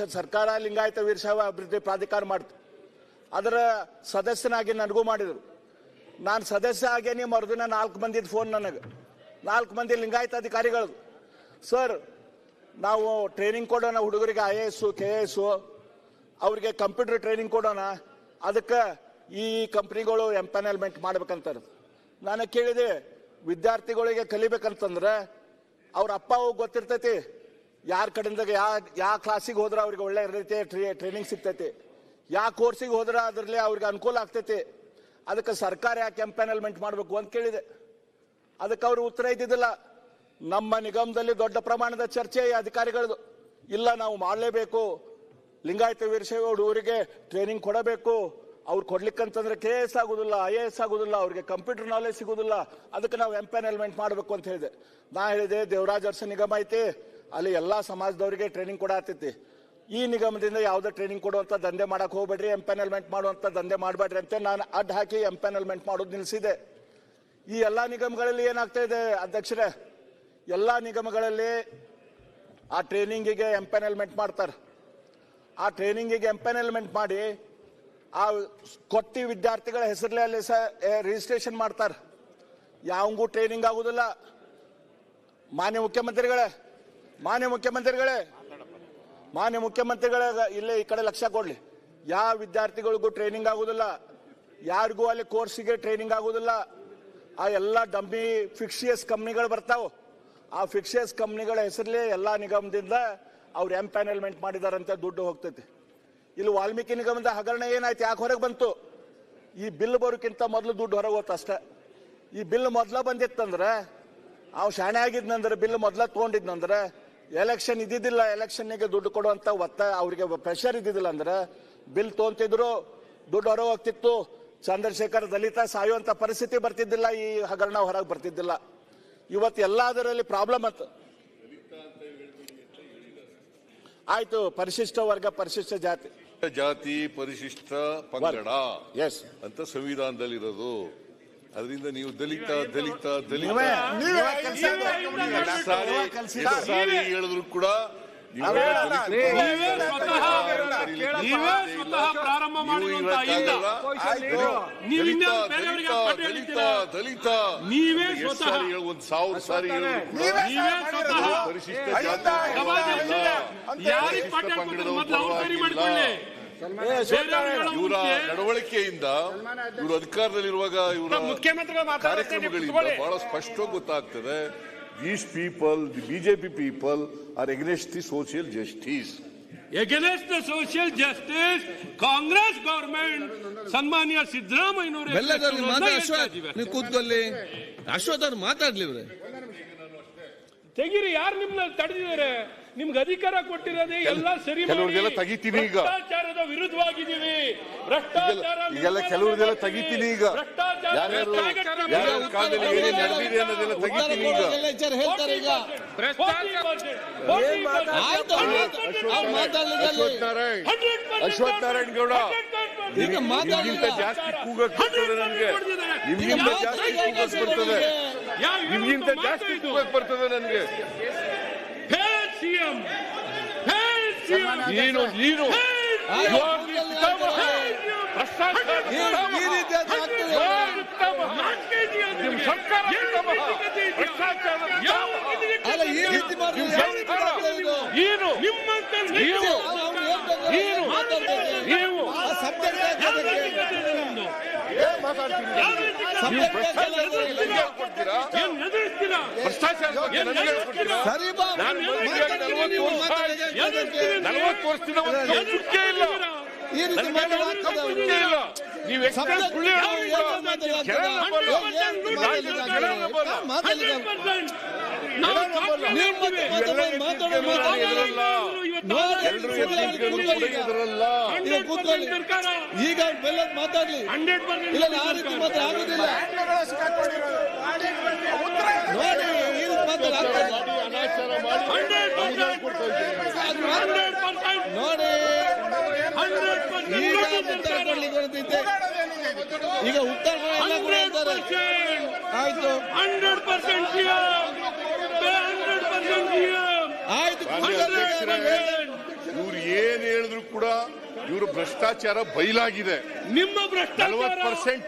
ಸರ್ಕಾರ ಲಿಂಗಾಯತ ವೀರಶೈವ ಅಭಿವೃದ್ಧಿ ಪ್ರಾಧಿಕಾರ ಮಾಡ್ತು. ಅದರ ಸದಸ್ಯನಾಗಿ ನನಗೂ ಮಾಡಿದರು. ನಾನು ಸದಸ್ಯ ಆಗೇನಿ ಮರುದಿನ ನಾಲ್ಕು ಮಂದಿದ್ದು ಫೋನ್ ನನಗೆ. ನಾಲ್ಕು ಮಂದಿ ಲಿಂಗಾಯತ ಅಧಿಕಾರಿಗಳು ಸರ್, ನಾವು ಟ್ರೈನಿಂಗ್ ಕೊಡೋಣ ಹುಡುಗರಿಗೆ I A S K A S ಅವ್ರಿಗೆ ಕಂಪ್ಯೂಟರ್ ಟ್ರೈನಿಂಗ್ ಕೊಡೋಣ. ಅದಕ್ಕೆ ಈ ಕಂಪ್ನಿಗಳು ಎಂಪನಲ್ಮೆಂಟ್ ಮಾಡ್ಬೇಕಂತಾರೆ ನಾನು ಕೇಳಿದೆ, ವಿದ್ಯಾರ್ಥಿಗಳಿಗೆ ಕಲಿಬೇಕಂತಂದ್ರೆ ಅವ್ರ ಅಪ್ಪ ಗೊತ್ತಿರ್ತೈತಿ. ಯಾರ ಕಡೆಯಿಂದ ಯಾ ಯಾವ ಕ್ಲಾಸಿಗೆ ಹೋದ್ರೆ ಅವ್ರಿಗೆ ಒಳ್ಳೆ ರೀತಿಯ ಟ್ರೈನಿಂಗ್ ಸಿಗ್ತೈತಿ. ಯಾವ ಕೋರ್ಸಿಗೆ ಹೋದ್ರೆ ಅದರಲ್ಲಿ ಅವ್ರಿಗೆ ಅನುಕೂಲ ಆಗ್ತೈತಿ. ಅದಕ್ಕೆ ಸರ್ಕಾರ ಯಾಕೆ ಎಂಪ್ಯಾನಲ್ಮೆಂಟ್ ಮಾಡಬೇಕು ಅಂತ ಕೇಳಿದೆ. ಅದಕ್ಕೆ ಅವರು ಉತ್ತರ ಇದ್ದಿದ್ದಿಲ್ಲ. ನಮ್ಮ ನಿಗಮದಲ್ಲಿ ದೊಡ್ಡ ಪ್ರಮಾಣದ ಚರ್ಚೆ ಅಧಿಕಾರಿಗಳದು. ಇಲ್ಲ, ನಾವು ಮಾಡಲೇಬೇಕು. ಲಿಂಗಾಯತ ವೀರಶೈವ ಹುಡುಗರಿಗೆ ಟ್ರೈನಿಂಗ್ ಕೊಡಬೇಕು. ಅವ್ರು ಕೊಡ್ಲಿಕ್ಕಂತಂದ್ರೆ ಕೆ ಎಸ್ ಆಗುದಿಲ್ಲ ಐ ಎ ಎಸ್ ಆಗುದಿಲ್ಲ, ಅವ್ರಿಗೆ ಕಂಪ್ಯೂಟರ್ ನಾಲೆಜ್ ಸಿಗುದಿಲ್ಲ. ಅದಕ್ಕೆ ನಾವು ಎಂಪೆನಲ್ಮೆಂಟ್ ಮಾಡಬೇಕು ಅಂತ ಹೇಳಿದೆ. ನಾ ಹೇಳಿದೆ, ದೇವರಾಜ್ ಅರ್ಸ ನಿಗಮ ಐತಿ. ಅಲ್ಲಿ ಎಲ್ಲ ಸಮಾಜದವರಿಗೆ ಟ್ರೈನಿಂಗ್ ಕೊಡಾತೈತಿ ಈ ನಿಗಮದಿಂದ ಯಾವುದೇ ಟ್ರೈನಿಂಗ್ ಕೊಡುವಂಥ ದಂಧೆ ಮಾಡಕ್ ಹೋಗ್ಬೇಡ್ರಿ ಎಂಪೆನಲ್ಮೆಂಟ್ ಮಾಡುವಂಥ ದಂಧೆ ಮಾಡಬೇಡ್ರಿ ಅಂತ ನಾನು ಅಡ್ಡ ಹಾಕಿ ಎಂಪೆನಲ್ಮೆಂಟ್ ಮಾಡೋದು ನಿಲ್ಲಿಸಿದೆ ಈ ಎಲ್ಲಾ ನಿಗಮಗಳಲ್ಲಿ ಏನಾಗ್ತಾ ಇದೆ ಅಧ್ಯಕ್ಷರೇ, ಎಲ್ಲಾ ನಿಗಮಗಳಲ್ಲಿ ಆ ಟ್ರೈನಿಂಗಿಗೆ ಎಂಪೆನಲ್ಮೆಂಟ್ ಮಾಡ್ತಾರೆ. ಆ ಟ್ರೈನಿಂಗಿಗೆ ಎಂಪೆನಲ್ಮೆಂಟ್ ಮಾಡಿ ಆ ಕೊಟ್ಟಿ ವಿದ್ಯಾರ್ಥಿಗಳ ಹೆಸರಲ್ಲೇ ಅಲ್ಲಿ ಸಹ ರಿಜಿಸ್ಟ್ರೇಷನ್ ಮಾಡ್ತಾರೆ. ಯಾವಂಗೂ ಟ್ರೈನಿಂಗ್ ಆಗೋದಿಲ್ಲ. ಮಾನ್ಯ ಮುಖ್ಯಮಂತ್ರಿಗಳೇ ಮಾನ್ಯ ಮುಖ್ಯಮಂತ್ರಿಗಳೇ ಮಾನ್ಯ ಮುಖ್ಯಮಂತ್ರಿಗಳೇ, ಇಲ್ಲೇ ಈ ಕಡೆ ಲಕ್ಷ್ಯ ಕೊಡ್ಲಿ. ಯಾವ ವಿದ್ಯಾರ್ಥಿಗಳಿಗೂ ಟ್ರೈನಿಂಗ್ ಆಗುದಿಲ್ಲ, ಯಾರಿಗೂ ಅಲ್ಲಿ ಕೋರ್ಸಿಗೆ ಟ್ರೈನಿಂಗ್ ಆಗುದಿಲ್ಲ, ಆ ಎಲ್ಲ ಡಂಬಿ ಫಿಕ್ಸಿಯಸ್ ಕಂಪ್ನಿಗಳು ಬರ್ತಾವ. ಆ ಫಿಕ್ಸಿಯಸ್ ಕಂಪ್ನಿಗಳ ಹೆಸರಲ್ಲಿ ಎಲ್ಲ ನಿಗಮದಿಂದ ಅವ್ರು ಎಂಪ್ಯಾನಲ್ಮೆಂಟ್ ಮಾಡಿದಾರಂತ ದುಡ್ಡು ಹೋಗ್ತೈತಿ. ಇಲ್ಲಿ ವಾಲ್ಮೀಕಿ ನಿಗಮದ ಹಗರಣ ಏನಾಯ್ತು, ಯಾಕೆ ಹೊರಗೆ ಬಂತು? ಈ ಬಿಲ್ ಬರೋಕ್ಕಿಂತ ಮೊದಲು ದುಡ್ಡು ಹೊರಗೆ ಹೋತ ಅಷ್ಟೇ. ಈ ಬಿಲ್ ಮೊದಲ ಬಂದಿತ್ತಂದ್ರೆ, ಅವು ಶಾಣೆ ಆಗಿದ್ನಂದ್ರೆ ಬಿಲ್ ಮೊದಲ ತಗೊಂಡಿದ್ನಂದ್ರೆ ಎಲೆಕ್ಷನ್ ಇದ್ದಿದ್ದಿಲ್ಲ. ಎಲೆಕ್ಷನ್ನಿಗೆ ದುಡ್ಡು ಕೊಡುವಂತ ಒತ್ತ ಅವರಿಗೆ ಪ್ರೆಷರ್ ಇದ್ದಿದ್ದಿಲ್ಲ ಅಂದ್ರೆ ಬಿಲ್ ತೋಂತಿದ್ರು ದುಡ್ಡು ಹೊರಗೆ ಹೋಗ್ತಿತ್ತು. ಚಂದ್ರಶೇಖರ್ ದಲಿತ ಸಾಯುವಂತ ಪರಿಸ್ಥಿತಿ ಬರ್ತಿದ್ದಿಲ್ಲ. ಈ ಹಗರಣ ಹೊರಗೆ ಬರ್ತಿದ್ದಿಲ್ಲ. ಇವತ್ತು ಎಲ್ಲದರಲ್ಲಿ ಪ್ರಾಬ್ಲಮ್ ಅಂತ. ಆಯ್ತು. ಪರಿಶಿಷ್ಟ ವರ್ಗ ಪರಿಶಿಷ್ಟ ಜಾತಿ. ಜಾತಿ ಪರಿಶಿಷ್ಟ ಪಂಗಡ ಎಸ್ ಅಂತ ಸಂವಿಧಾನದಲ್ಲಿರೋದು. ಅದರಿಂದ ನೀವು ದಲಿತ ದಲಿತ ದಲಿತ. ಸಾರಿ ಹೇಳಿದ್ರು ಕೂಡ ನೀವು ದಲಿತ ನೀವೇ ಒಂದು ಸಾವಿರ ಸಾರಿ ಪರಿಶಿಷ್ಟ ಜಾತಿ ಸಭಾಧ್ಯಕ್ಷರೇ, ಯಾರಿಗೆ ಇವರ ನಡವಳಿಕೆಯಿಂದ ಇವರು ಅಧಿಕಾರದಲ್ಲಿರುವಾಗ ಇವರ ಕಾರ್ಯಕ್ರಮಗಳಿಂದ ಬಹಳ ಸ್ಪಷ್ಟವಾಗಿ ಗೊತ್ತಾಗ್ತದೆ. These people the BJP people are against the social justice. Against the social justice Congress government ಸನ್ಮಾನ್ಯ ಸಿದ್ದರಾಮಯ್ಯನವರು ಕೂತ್ಕೊಳ್ಳಿ. ಅಶ್ವಥ್ ಅವ್ರು ಮಾತಾಡ್ಲಿ ಇವ್ರೆ. ತೆಗೀರಿ ಯಾರು ನಿಮ್ನ ತಡೆದಿದ್ದಾರೆ? ನಿಮ್ಗೆ ಅಧಿಕಾರ ಕೊಟ್ಟಿರೋದೇ ಎಲ್ಲ ಸರಿ. ಕೆಲವ್ರಿಗೆಲ್ಲ ತೆಗಿತೀನಿ ಈಗ. ಭ್ರಷ್ಟಾಚಾರದ ವಿರುದ್ಧವಾಗಿದ್ದೀವಿ. ಭ್ರಷ್ಟಾಚಾರ ಈಗೆಲ್ಲ ಕೆಲವ್ರಿಗೆಲ್ಲ ತೆಗಿತೀನಿ ಈಗ. ಭ್ರಷ್ಟಾಚಾರ ಯಾರ್ಯಾರು- ಯಾರ್ಯಾರ ಕಾಲದಲ್ಲಿ ಏನೇನ್ ನಡೆದಿದೆ ಅನ್ನೋದೆಲ್ಲ ತೆಗಿತೀನಿ ಈಗ. ಹೇಳ್ತಾರೆ ಈಗ. ಭ್ರಷ್ಟಾಚಾರ ಅಶ್ವಥ್ ನಾರಾಯಣ್ ಅಶ್ವಥ್ ನಾರಾಯಣ್ ಗೌಡ. ಈಗ ಮಾತಾಡಿ ನಿಮ್ಗಿಂತ ಜಾಸ್ತಿ ನನಗೆ. ನಿಮ್ಗಿಂತ ಜಾಸ್ತಿ ಕೂಗಸ್ ಬರ್ತದೆ ನಿಮ್ಗಿಂತ ಜಾಸ್ತಿ ಬರ್ತದೆ ನನಗೆ. ಸಿಎಂ ನೀನು ನೀನು. ನೀವು ಏನು? ಭ್ರಷ್ಟಾಚಾರ ಸರಿ ಮಾತಾಡ್ತೀನಿ. ಎದುರಿಸ್ತೀರಿ ನಲವತ್ತು ವರ್ಷದಿಂದ ಒಂದು ನಂಬಿಕೆ ಇಲ್ಲ ಈ ರೀತಿ ಇಲ್ಲ. ನೀವು ಎಕ್ಸ್ಪ್ರೆಸ್ ಈಗ ಬೆಲ್ಲದ್ ಮಾತಾಡ್ಲಿ. ಹಂಡ್ರೆಡ್ ಇಲ್ಲ ಆ ರೀತಿ ಮಾತ್ರ ಆಗುದಿಲ್ಲ. ನೋಡಿ ಈ ರೀತಿ ಮಾತ್ರ. ನೋಡಿ. ಈಗ ಉತ್ತರ ಕೊಡ್ಲಿಕ್ಕೆ. ಈಗ ಉತ್ತರ ಆಯ್ತು. ಹಂಡ್ರೆಡ್ ಪರ್ಸೆಂಟ್ ಹಂಡ್ರೆಡ್ ಪರ್ಸೆಂಟ್ ಆಯ್ತು ಮಾನ್ಯ ಕೂತ್ಕೊಳ್ಳಿ. ಅಧ್ಯಕ್ಷರೇ, ಇವ್ರು ಏನ್ ಹೇಳಿದ್ರು ಕೂಡ ಇವರು ಭ್ರಷ್ಟಾಚಾರ ಬಯಲಾಗಿದೆ ನಿಮ್ಮ ಭ್ರಷ್ಟಾಚಾರ ಪರ್ಸೆಂಟ್